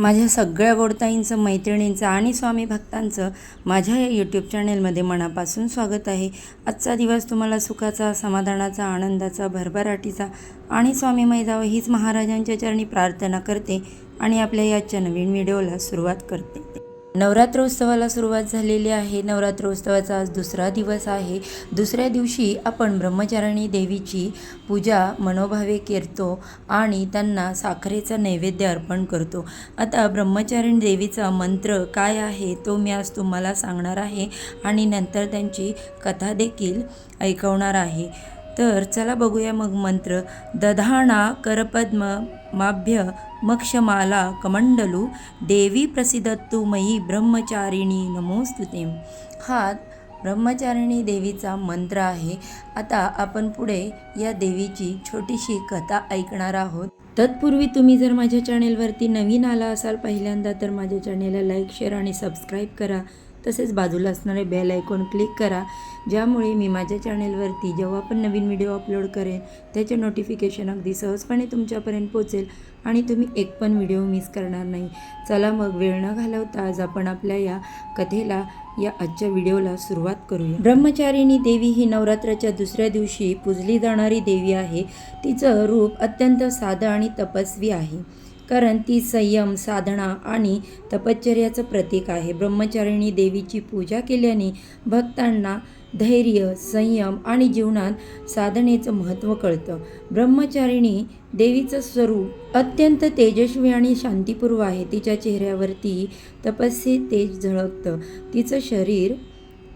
माझ्या सगळ्या गोडताईंचं मैत्रिणींचं आणि स्वामी भक्तांचं माझ्या या यूट्यूब चॅनेलमध्ये मनापासून स्वागत आहे. आजचा दिवस तुम्हाला सुखाचा समाधानाचा आनंदाचा भरभराटीचा आणि स्वामीमय जावं हीच महाराजांच्या चरणी प्रार्थना करते आणि आपल्या याच्या नवीन व्हिडिओला सुरुवात करते. नवरात्रोत्सवाला सुरुवात झालेली आहे. नवरात्रोत्सवाचा आज दुसरा दिवस आहे. दुसऱ्या दिवशी आपण ब्रह्मचारिणी देवीची पूजा मनोभावे करतो आणि त्यांना साखरेचा नैवेद्य अर्पण करतो. आता ब्रह्मचारिणी देवीचा मंत्र काय आहे तो मी आज तुम्हाला सांगणार आहे आणि नंतर त्यांची कथा देखील ऐकवणार आहे. तर चला बघूया मग मंत्र. दधाणा करपद्म माभ्य मक्षमाला कमंडलू देवी प्रसिद्धत्तू मयी ब्रह्मचारिणी नमोस्तुते हा ब्रह्मचारिणी देवीचा मंत्र आहे. आता आपण पुढे या देवीची छोटीशी कथा ऐकणार आहोत. तत्पूर्वी तुम्ही जर माझ्या चॅनेलवरती नवीन आला असाल पहिल्यांदा तर माझ्या चॅनेलला लाईक शेअर आणि सबस्क्राईब करा. तसेच बाजूला असणारे बेल आयकॉन क्लिक करा ज्यामुळे मी माझ्या चॅनेलवरती जेव्हा पण नवीन व्हिडिओ अपलोड करेन त्याचे नोटिफिकेशन अगदी सहजपणे तुमच्यापर्यंत पोचेल आणि तुम्ही एक पण व्हिडिओ मिस करणार नाही. चला मग वेळ न घालवता आज आपण आपल्या या कथेला या आजच्या व्हिडिओला सुरुवात करूया. ब्रह्मचारिणी देवी ही नवरात्राच्या दुसऱ्या दिवशी पूजली जाणारी देवी आहे. तिचं रूप अत्यंत साधं आणि तपस्वी आहे. कारण ती संयम साधना आणि तपश्चर्याचं प्रतीक आहे. ब्रह्मचारिणी देवीची पूजा केल्याने भक्तांना धैर्य संयम आणि जीवनात साधनेचं महत्त्व कळतं. ब्रह्मचारिणी देवीचं स्वरूप अत्यंत तेजस्वी आणि शांतीपूर्व आहे. तिच्या चेहऱ्यावरती तपस्वी तेज झळकतं. तिचं शरीर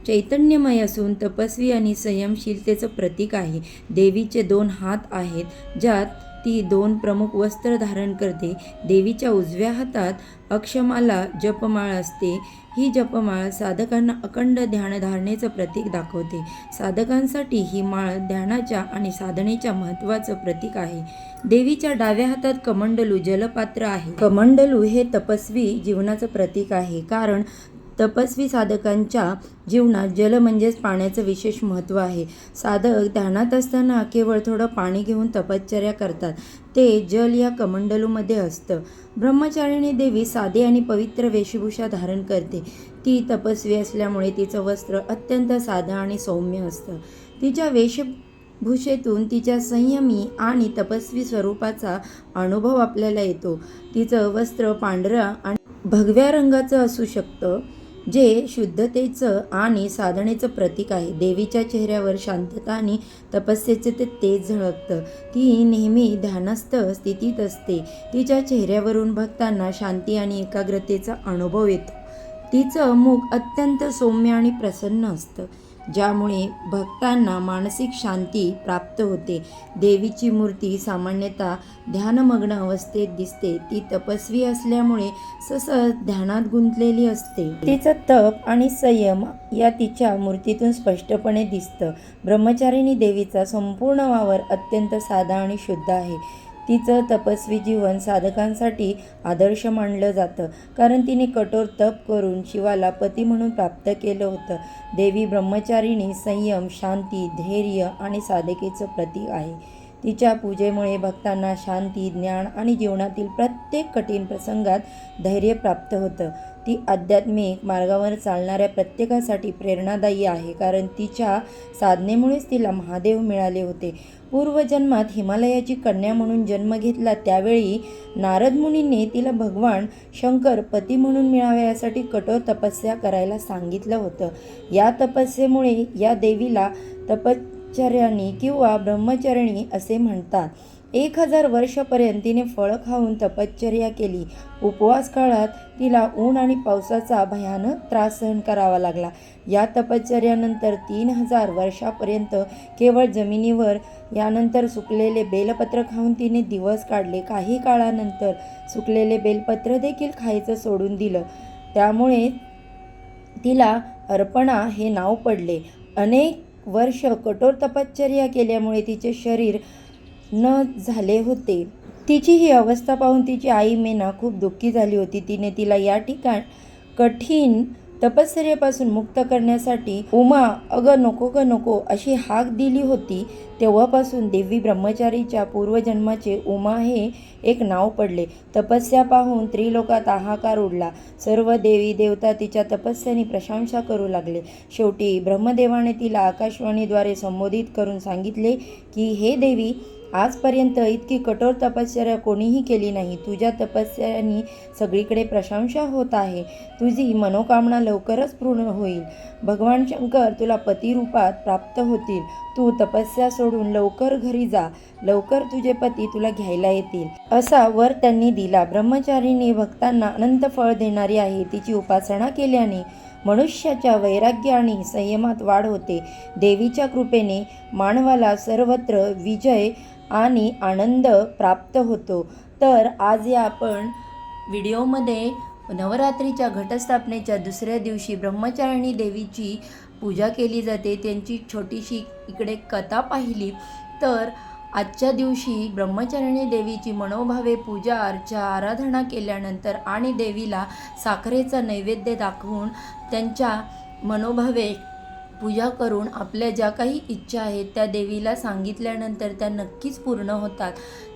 चैतन्यमय असून तपस्वी आणि संयमशीलतेचं प्रतीक आहे. देवीचे दोन हात आहेत ज्यात ती दोन प्रमुख वस्त्र धारण करते. देवीच्या उजव्या हातात अक्षमाला जपमाळ असते. ही जपमाळ साधकांना अखंड ध्यानधारणेचं प्रतीक दाखवते. साधकांसाठी ही माळ ध्यानाच्या आणि साधनेच्या महत्त्वाचं प्रतीक आहे. देवीच्या डाव्या हातात कमंडलू जलपात्र आहे. कमंडलू हे तपस्वी जीवनाचं प्रतीक आहे. कारण तपस्वी साधकांच्या जीवनात जल म्हणजेच पाण्याचं विशेष महत्त्व आहे. साधक ध्यानात असताना केवळ थोडं पाणी घेऊन तपश्चर्या करतात. ते जल या कमंडलूमध्ये असतं. ब्रह्मचारिणी देवी साधे आणि पवित्र वेशभूषा धारण करते. ती तपस्वी असल्यामुळे तिचं वस्त्र अत्यंत साधं आणि सौम्य असतं. तिच्या वेशभूषेतून तिच्या संयमी आणि तपस्वी स्वरूपाचा अनुभव आपल्याला येतो. तिचं वस्त्र पांढरं आणि भगव्या रंगाचं असू शकतं. जे शुद्धतेचं आणि साधनेचं प्रतीक आहे. देवीच्या चेहऱ्यावर शांतता आणि तपस्येचे ते तेज झळकतं. ती नेहमी ध्यानस्थ स्थितीत असते. तिच्या चेहऱ्यावरून भक्तांना शांती आणि एकाग्रतेचा अनुभव येतो. तिचं मुख अत्यंत सौम्य आणि प्रसन्न असतं. ज्यामुळे भक्तांना मानसिक शांती प्राप्त होते. देवीची मूर्ती सामान्यतः ध्यानमग्न अवस्थेत दिसते. ती तपस्वी असल्यामुळे ससहज ध्यानात गुंतलेली असते. तिचं तप आणि संयम या तिच्या मूर्तीतून स्पष्टपणे दिसतं. ब्रह्मचारिणी देवीचा संपूर्ण वावर अत्यंत साधा आणि शुद्ध आहे. तिचं तपस्वी जीवन साधकांसाठी आदर्श मानलं जातं. कारण तिने कठोर तप करून शिवाला पती म्हणून प्राप्त केलं होतं. देवी ब्रह्मचारिणी संयम शांती धैर्य आणि साधकेचं प्रतीक आहे. तिच्या पूजेमुळे भक्तांना शांती ज्ञान आणि जीवनातील प्रत्येक कठीण प्रसंगात धैर्य प्राप्त होतं. ती आध्यात्मिक मार्गावर चालणाऱ्या प्रत्येकासाठी प्रेरणादायी आहे कारण तिच्या साधनेमुळेच तिला महादेव मिळाले होते. पूर्वजन्मात हिमालयाची कन्या म्हणून जन्म घेतला त्यावेळी नारद मुनींनी तिला भगवान शंकर पती म्हणून मिळावे यासाठी कठोर तपस्या करायला सांगितलं होतं. या तपस्येमुळे या देवीला तपस तपश्चर्यानी किंवा ब्रह्मचरणी असे म्हणतात. एक हजार वर्षापर्यंत तिने फळं खाऊन तपश्चर्या केली. उपवास काळात तिला ऊन आणि पावसाचा भयानक त्रास सहन करावा लागला. या तपश्चर्यानंतर तीन हजार वर्षापर्यंत केवळ जमिनीवर यानंतर सुकलेले बेलपत्र खाऊन तिने दिवस काढले. काही काळानंतर सुकलेले बेलपत्र देखील खायचं सोडून दिलं. त्यामुळे तिला अर्पणा हे नाव पडले. अनेक वर्ष कठोर तपश्चर्या केल्यामुळे तिचे शरीर न झाले होते. तिची ही अवस्था पाहून तिची आई मेना खूप दुःखी झाली होती. तिने तिला या ठिकाण कठीण तपश्चर्यापासून मुक्त करण्यासाठी उमा अग नको ग नको अशी हाक दिली होती. तेव्हापासून देवी ब्रह्मचारीच्या पूर्वजन्माचे उमा हे एक नाव पडले. तपस्या पाहून त्रिलोकात हाहाकार उडला. सर्व देवी देवता तिच्या तपस्याने प्रशंसा करू लागले. शेवटी ब्रह्मदेवाने तिला आकाशवाणीद्वारे संबोधित करून सांगितले की हे देवी आजपर्यंत इतकी कठोर तपश्चर्या कोणीही केली नाही. तुझ्या तपस्यानी सगळीकडे प्रशंसा होत आहे. तुझी मनोकामना लवकरच पूर्ण होईल. भगवान शंकर तुला पतिरूपात प्राप्त होतील. तू तपस्या सोडून लवकर घरी जा. लवकर तुझे पती तुला घ्यायला येतील. असा वर त्यांनी दिला. ब्रह्मचारीने भक्तांना अनंत फळ देणारी आहे तिची उपासना केल्याने मनुष्याच्या वैराग्य आणि संयमात वाढ होते. देवीच्या कृपेने मानवाला सर्वत्र विजय आणि आनंद प्राप्त होतो. तर आज या आपण व्हिडिओमध्ये नवरात्रीच्या घटस्थापनेच्या दुसऱ्या दिवशी ब्रह्मचारिणी देवीची पूजा केली जाते. त्यांची छोटीशी इकडे कथा पाहिली. तर आजच्या दिवशी ब्रह्मचारिणी देवीची मनोभावे पूजा अर्चा आराधना केल्यानंतर आणि देवीला साखरेचा नैवेद्य दाखवून त्यांच्या मनोभावे पूजा करून आपल्या ज्या काही इच्छा आहेत त्या देवीला सांगितल्यानंतर त्या नक्कीच पूर्ण होतात.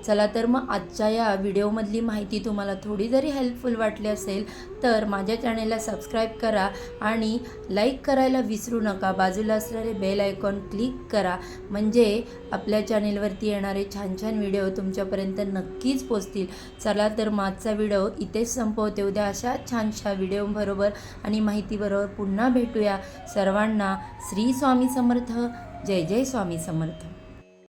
चला तर मग आजच्या या व्हिडिओमधली माहिती तुम्हाला थोडी जरी हेल्पफुल वाटली असेल तर माझ्या चॅनेलला सबस्क्राईब करा आणि लाईक करायला विसरू नका. बाजूला असणारे बेल आयकॉन क्लिक करा. म्हणजे आपल्या चॅनेलवरती येणारे छान छान व्हिडिओ तुमच्यापर्यंत नक्कीच पोचतील चला तर मागचा व्हिडिओ इथेच संपवते. उद्या अशा छानशा व्हिडिओबरोबर आणि माहितीबरोबर पुन्हा भेटूया. सर्वांना श्री स्वामी समर्थ. जय जय स्वामी समर्थ.